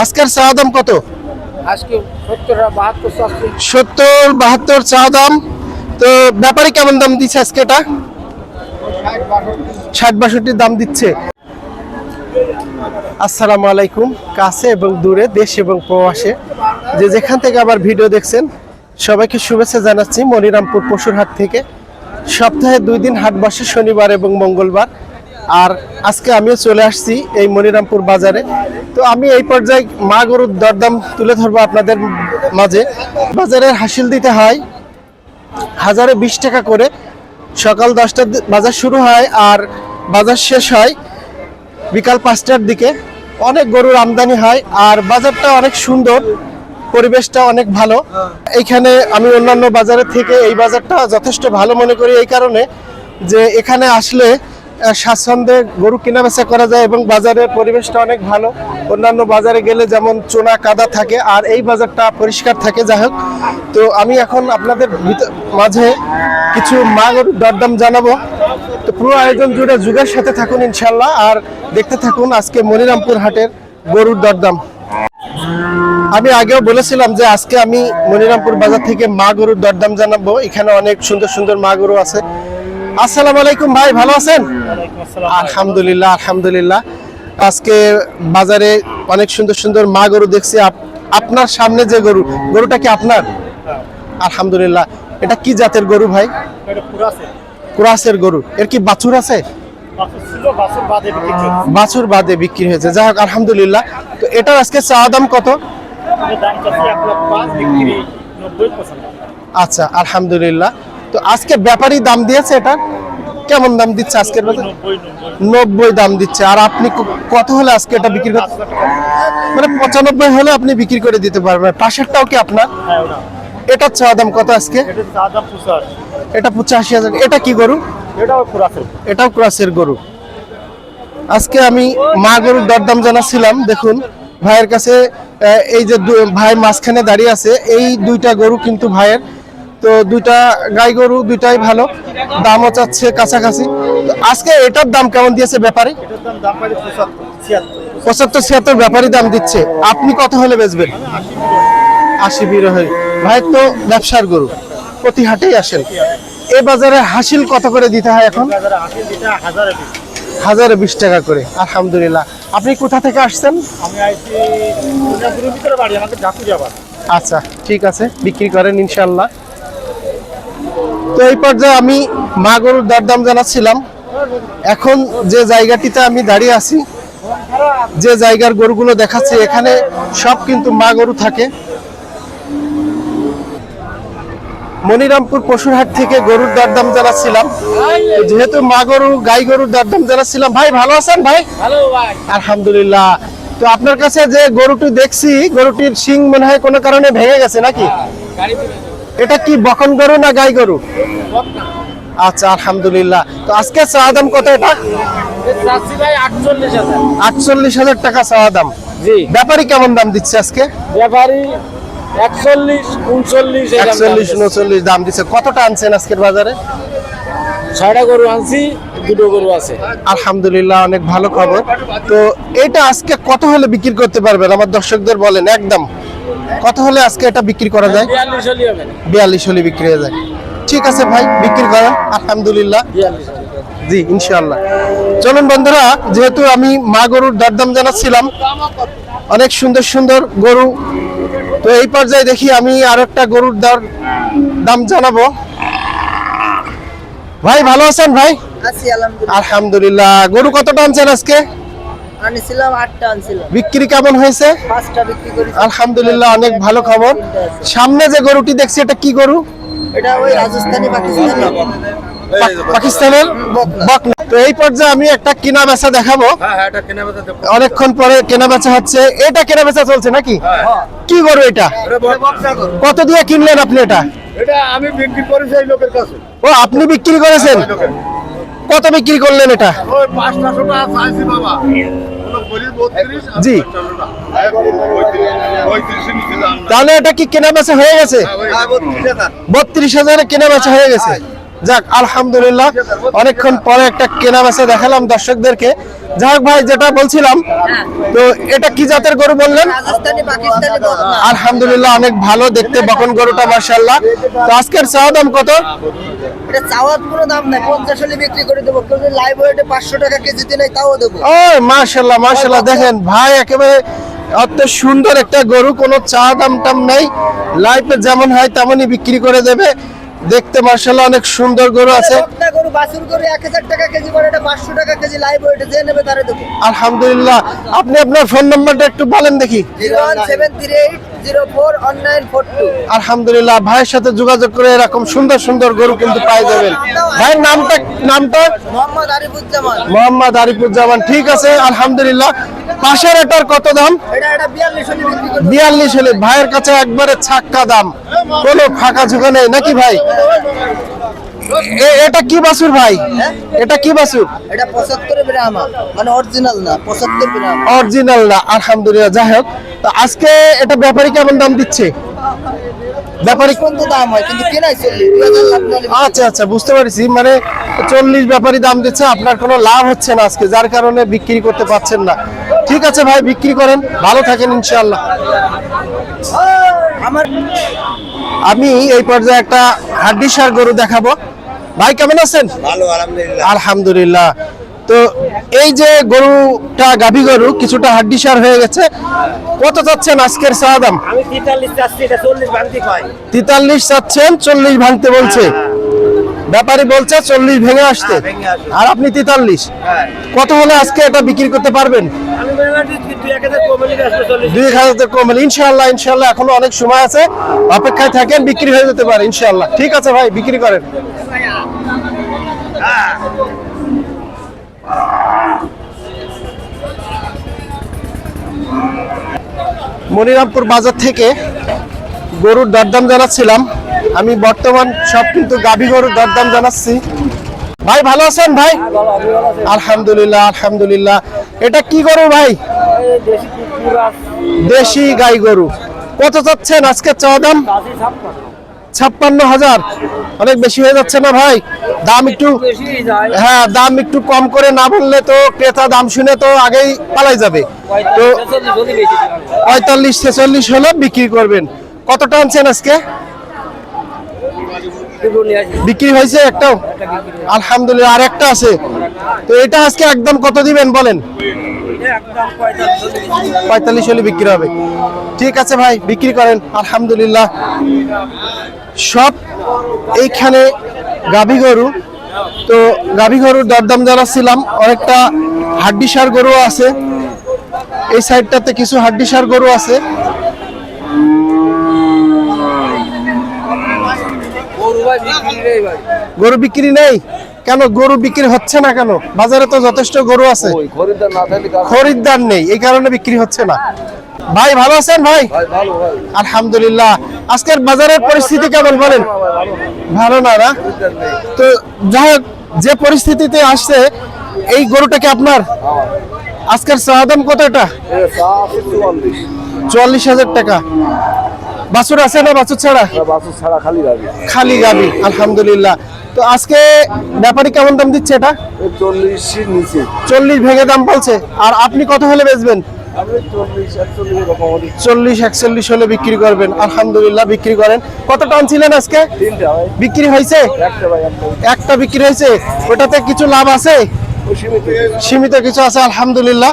আজকের চা দাম কত? আজকে সত্তর বাহাত্তর চা দাম। তো ব্যাপারে কেমন দাম দিচ্ছে আজকে এটা? ষাট বাষট্টির দাম দিচ্ছে। আসসালামু আলাইকুম। কাছে এবং দূরে দেশ এবং প্রবাসে। যে যেখান থেকে আবার ভিডিও দেখছেন সবাইকে শুভেচ্ছা জানাচ্ছি মনিরামপুর পশুর হাট থেকে। সপ্তাহে দুই দিন হাট বসে শনিবার এবং মঙ্গলবার। আর আজকে আমিও চলে আসছি এই মনিরামপুর বাজারে। আমি এই পর্যায়ে মা গরুর দরদাম তুলে ধরবো আপনাদের মাঝে। বাজারের হাসিল দিতে হয়। হাজারে বিশ টাকা করে। সকাল দশটার বাজার শুরু হয় আর বাজার শেষ হয় বিকাল পাঁচটার দিকে। অনেক গরুর আমদানি হয় আর বাজারটা অনেক সুন্দর, পরিবেশটা অনেক ভালো। এইখানে আমি অন্যান্য বাজারের থেকে এই বাজারটা যথেষ্ট ভালো মনে করি এই কারণে যে এখানে আসলে স্বাচ্ছন্দ্যে গরু কেনা বেচা করা যায় এবং বাজারের পরিবেশটা অনেক ভালো। অন্যান্য বাজারে গেলে যেমন চোনা কাদা থাকে, আর এই বাজারটা পরিষ্কার থাকে। যাই হোক, তো আমি এখন আপনাদের মাঝে কিছু মা গরুর দরদাম জানাব। তো পুরো আয়োজন জুড়ে যুগের সাথে থাকুন ইনশাল্লাহ, আর দেখতে থাকুন আজকে মনিরামপুর হাটের গরুর দরদাম। আমি আগেও বলেছিলাম যে আজকে আমি মনিরামপুর বাজার থেকে মা গরুর দরদাম জানাব। এখানে অনেক সুন্দর সুন্দর মা গরু আছে। আসসালামু আলাইকুম ভাই ভালো আছেন? আলহামদুলিল্লাহ আলহামদুলিল্লাহ। আজকে বাজারে অনেক সুন্দর সুন্দর মা গরু দেখছি। আপ- আপনার সামনে যে গরু গরুটা কি আপনার? আলহামদুলিল্লাহ। এটা কি জাতের গরু ভাই? ক্রাসের। গরু। এর কি বাছুর আছে? বাছুর বাদে বিক্রি হয়েছে। যাই হোক আলহামদুলিল্লাহ। তো এটার আজকে চাওয়া দাম কত? আচ্ছা আলহামদুলিল্লাহ। তো আজকে ব্যাপারী দাম দিয়েছে এটা? কেমন দাম দিচ্ছে আজকের বাজার? নব্বই দাম দিচ্ছে। আর আপনি কত হলে আজকে এটা বিক্রি করতে মানে পঁচানব্বই হলে আপনি বিক্রি করে দিতে পারবেন। পাশেরটাও কি আপনার? হ্যাঁ এটা চাওয়া দাম কত আজকে? চা এটা পঁচাশি হাজার। এটা কি গরু? এটাও ক্রসের গরু। আজকে আমি মা গরুর দরদাম জানাচ্ছিলাম দেখুন। ভাইয়ের কাছে এই যে ভাই মাঝখানে দাঁড়িয়ে আছে এই দুইটা গরু কিন্তু ভাইয়ের তো দুইটা গাই গরু দুইটাই ভালো। দামও চাচ্ছে কাছাকাছি। আজকে এটার দাম কেমন দিয়েছে ব্যাপারে? পঁচাত্তর ছিয়াত্তর। ব্যাপারই দাম দিচ্ছে। আপনি কত হলে বেচবেন? আশি বিরোহী ভাই তো ব্যবসার গরু। প্রতি হাটেই আসেন। এ বাজারে হাসিল কত করে দিতে হয় এখন? হাজার বিশ। টাকা করে। আলহামদুলিল্লাহ। আপনি কোথা থেকে আসছেন? আচ্ছা ঠিক আছে। বিক্রি করেন ইনশাল্লাহ তো এই পর্যায়ে আমি মা গরুর দরদাম জানাচ্ছিলাম। এখন যে জায়গাটিতে আমি দাঁড়িয়ে আছি যে জায়গার গরুগুলো দেখাচ্ছি এখানে সব কিন্তু মা গরু থাকে। মনিরামপুর পশুরহাট থেকে গরুর দরদাম জানাচ্ছিলাম। যেহেতু মা গরু গাই গরুর দরদাম জানাচ্ছিলাম। ভাই ভালো আছেন ভাই? আলহামদুলিল্লাহ। তো আপনার কাছে যে গরুটি দেখছি গরুটির শিং মনে হয় কোনো কারণে ভেঙে গেছে নাকি? তুলে এটা কি বকন গরু না গাই গরু? আচ্ছা আলহামদুলিল্লাহ। তো আজকে চাওয়া দাম কত এটা? আটচল্লিশ হাজার টাকা চাওয়া দাম। জি। ব্যাপারী কেমন দাম দিচ্ছে আজকে? ব্যাপারি একচল্লিশ উনচল্লিশ একচল্লিশ উনচল্লিশ দাম দিচ্ছে। কতটা আনছেন আজকের বাজারে? ছয়টা গরু আনছি দুটো গরু আছে। আলহামদুলিল্লাহ অনেক ভালো খবর। তো এটা আজকে কত হলে বিক্রি করতে পারবেন? আমার দর্শকদের বলেন একদম। কত হলে আজকে এটা বিক্রি করা যায়। বিয়াল্লিশ হলি বিক্রি হয়ে যায়। ঠিক আছে ভাই বিক্রি করেন আলহামদুলিল্লাহ। জি ইনশাআল্লাহ। চলুন বন্ধুরা যেহেতু আমি মা গরুর দরদাম জানাচ্ছিলাম অনেক সুন্দর সুন্দর গরু। তো এই পর্যায়ে দেখি আমি আর একটা গরুর দর দাম জানাব। ভাই ভালো আছেন ভাই? আলহামদুলিল্লাহ। আলহামদুলিল্লাহ। গরু কতটা আনছেন আজকে? আনিছিলাম আটটা আনছিলাম। বিক্রি কেমন হয়েছে? পাঁচটা বিক্রি করি আলহামদুলিল্লাহ অনেক ভালো খবর। সামনে যে গরুটি দেখছি এটা কি গরু? এটা ওই রাজস্থানি পাকিস্তানি। পাকিস্তানের? বকনা। তো এই পর্যায়ে আমি একটা কিনা বেচা দেখাবো। হ্যাঁ হ্যাঁ অনেকক্ষণ পরে কেনা বেচা হচ্ছে। এটা কেনা বেচা চলছে নাকি? কি গরু এটা? কত দিয়ে কিনলেন আপনি এটা? এটা আমি বিক্রি করেছি এই লোকের কাছে। ও আপনি বিক্রি করেছেন? কত বিক্রি করলেন এটা? ওই চাইছি বাবা। জি। তাহলে এটা কি কেনা বেচা হয়ে গেছে? বত্রিশ হাজারে। কেনা বেচা হয়ে গেছে? যাক আলহামদুলিল্লাহ। অনেকক্ষণ পরে একটা কেনা বেচা দেখালাম দর্শকদেরকে। যাই ভাই যেটা বলছিলাম তো এটা কি জাতের গরু বললেন? আলহামদুলিল্লাহ অনেক ভালো দেখতে বকন গরুটা মার্শাল্লাহ তো আজকের চাওয়া দাম কত? মার্শাল্লাহ মার্শাল্লাহ দেখেন ভাই একেবারে অত সুন্দর একটা গরু কোনো চা দাম টাম নাই। লাইফে যেমন হয় তেমনই বিক্রি করে দেবে। দেখতে মার্শাল্লাহ অনেক সুন্দর গরু আছে। গরু বাছুর গরু এক হাজার টাকা কেজি পরে এটা পাঁচশো টাকা কেজি লাইভ ওয়েটে যে নেবে তারে দেবো। আলহামদুলিল্লাহ। আপনি আপনার ফোন নাম্বারটা একটু বলেন দেখি। আলহামদুলিল্লাহ ভাইয়ের সাথে যোগাযোগ করে এরকম সুন্দর সুন্দর গরু কিন্তু পাই যাবেন। ভাইয়ের নামটা নামটা? মোহাম্মদ আরিফুজ্জামান। মোহাম্মদ আরিফুজ্জামান ঠিক আছে আলহামদুলিল্লাহ। পাশের এটার কত দাম? এটা এটা বিয়াল্লিশ হলে বিক্রি করব বিয়াল্লিশ হলে ভাইয়ের কাছে একবারে ছাক্কা দাম। কোনো ফাঁকা ঝুঁকা নেই। নাকি ভাই? এটা কি বাসুর ভাই? এটা কি বাসুর এটা পঁচাত্তর ব্রাহ্মা মানে অরিজিনাল না পঁচাত্তর ব্রাহ্মা অরিজিনাল না আলহামদুলিল্লাহ যাই হোক। তো আজকে এটা ব্যাপারী কেমন দাম দিচ্ছে? ব্যাপারী পর্যন্ত দাম হয় কিন্তু কেনাই আচ্ছা আচ্ছা বুঝতে পারছি। মানে চল্লিশ ব্যাপারী দাম দিচ্ছে আপনার কোনো লাভ হচ্ছে না আজকে যার কারণে বিক্রি করতে পারছেন না। ঠিক আছে ভাই বিক্রি করেন ভালো থাকেন ইনশাআল্লাহ। আমার আমি এই পর্যায়ে একটা হাড্ডিসার গরু দেখাবো। ভাই কেমন আছেন? ভালো আলহামদুলিল্লাহ। আলহামদুলিল্লাহ। তো এই যে গরুটা গাভী গরু কিছুটা হাড্ডিসার হয়ে গেছে। কত চাচ্ছেন আজকের চা দাম? আমি তেতাল্লিশ চাচ্ছি এটা চল্লিশ ভাঙতি কয় তেতাল্লিশ চাচ্ছেন চল্লিশ ভাঙতে বলছে। ব্যাপারী বলছে চল্লিশ ভেঙে আসতে আর আপনি তেতাল্লিশ। হ্যাঁ। কত হলে আজকে এটা বিক্রি করতে পারবেন? আমি দুই এক হাজার কমে হলে ইনশাল্লাহ ইনশাল্লাহ এখনও অনেক সময় আছে। অপেক্ষায় থাকেন বিক্রি হয়ে যেতে পারে ইনশাল্লাহ ঠিক আছে ভাই বিক্রি করেন। মনিরামপুর বাজার থেকে গরুর দরদাম জানাচ্ছিলাম। আমি বর্তমান সব কিন্তু গাভী গরুর দরদাম জানাচ্ছি। ভাই ভালো আছেন ভাই? আলহামদুলিল্লাহ আলহামদুলিল্লাহ। এটা কি গরু ভাই? দেশি গাই গরু। কত চাচ্ছেন আজকে চাওয়া দাম? ছাপ্পান্ন। হাজার। অনেক বেশি হয়ে যাচ্ছে না ভাই? দাম একটু হ্যাঁ দাম একটু কম করে না বললে তো ক্রেতা দাম শুনে তো আগেই পালাই যাবে। তো পঁয়তাল্লিশ ছেচল্লিশ হলে বিক্রি করবেন। কতটা আনছেন আজকে? বিক্রি হয়েছে একটাও? আলহামদুলিল্লাহ আর একটা আছে। তো এটা আজকে একদম কত দিবেন বলেন? পঁয়তাল্লিশ। হলে বিক্রি হবে। ঠিক আছে ভাই, বিক্রি করেন, আলহামদুলিল্লাহ। সব এইখানে গাভী গরু। তো গাভী গরুর দরদাম জানাচ্ছিলাম, অনেকটা হাড্ডিসার গরু আছে। এই সাইডটাতে কিছু হাড্ডিসার গরু আছে। গরু বিক্রি নেই কেন গরু বিক্রি হচ্ছে না কেন? বাজারে তো যথেষ্ট গরু আছে। খরিদ্দার নেই এই কারণে বিক্রি হচ্ছে না। ভাই ভালো আছেন ভাই? আলহামদুলিল্লাহ। আজকের বাজারের পরিস্থিতি কেমন বলেন? ভালো না না। তো যাই হোক যে পরিস্থিতিতে আসছে এই গরুটা কি আপনার? আজকের চাওয়া দাম কত এটা? চুয়াল্লিশ হাজার টাকা। বাছুর আছে না বাছুর ছাড়া? বাসুর ছাড়া খালি গাড়ি খালি গাবি আলহামদুলিল্লাহ। তো আজকে ব্যাপারী কেমন দাম দিচ্ছে এটা? চল্লিশের নিচে। চল্লিশ ভেঙে দাম বলছে। আর আপনি কত হলে বেচবেন? চল্লিশ একচল্লিশ হলি বিক্রি করবেন। আলহামদুলিল্লাহ বিক্রি করেন। কত টন ছিলেন আজকে? বিক্রি হয়েছে? একটা বিক্রি হয়েছে। ওটাতে কিছু লাভ আছে? সীমিত সীমিত কিছু আছে আলহামদুলিল্লাহ।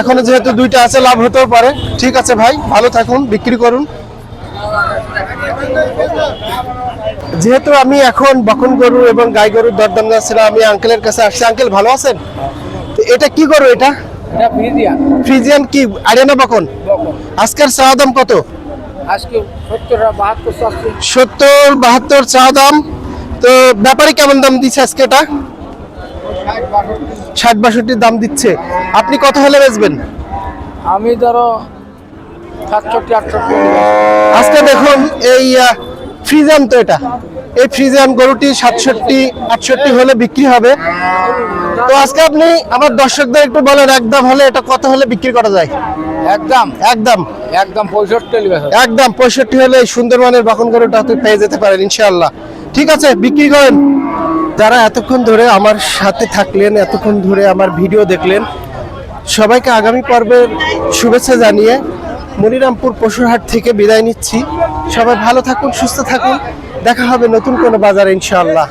এখনও যেহেতু দুইটা আছে লাভ হতেও পারে। ঠিক আছে ভাই ভালো থাকুন বিক্রি করুন। যেহেতু আমি এখন বকন গরু এবং গাই গরুর দরদাম যাচ্ছিলাম আমি আঙ্কেলের কাছে আসছি। আঙ্কেল ভালো আছেন? এটা কি গরু এটা? এটা ফ্রিজিয়া ফ্রিজিয়ান কি? আরিয়ানা বকন? আজকের চাওয়া দাম কত? সত্তর বাহাত্তর চাওয়া দাম। তো ব্যাপারে কেমন দাম দিচ্ছে আজকে এটা? ষাট বাষট্টির দাম দিচ্ছে। আপনি কত হলে বেচবেন? আমি ধরো সাতষট্টি আটষট্টি। আজকে দেখুন এই ফ্রিজান তো এটা। এই ফ্রিজান গরুটি সাতষট্টি আটষট্টি হলে বিক্রি হবে। তো আজকে আপনি আমার দর্শকদের একটু বলেন একদম হলে এটা কত হলে বিক্রি করা যায়? একদম একদম একদম পঁয়ষট্টি একদম পঁয়ষট্টি হলে সুন্দরবনের বাখন গরুটা আপনি পেয়ে যেতে পারেন ইনশাআল্লাহ। ঠিক আছে বিক্রি করেন। যারা এতক্ষণ ধরে আমার সাথে থাকলেন এতক্ষণ ধরে আমার ভিডিও দেখলেন সবাইকে আগামী পর্বের শুভেচ্ছা জানিয়ে মনিরামপুর পশুরহাট থেকে বিদায় নিচ্ছি। সবাই ভালো থাকুন, সুস্থ থাকুন। দেখা হবে নতুন কোনো বাজারে, ইনশাআল্লাহ।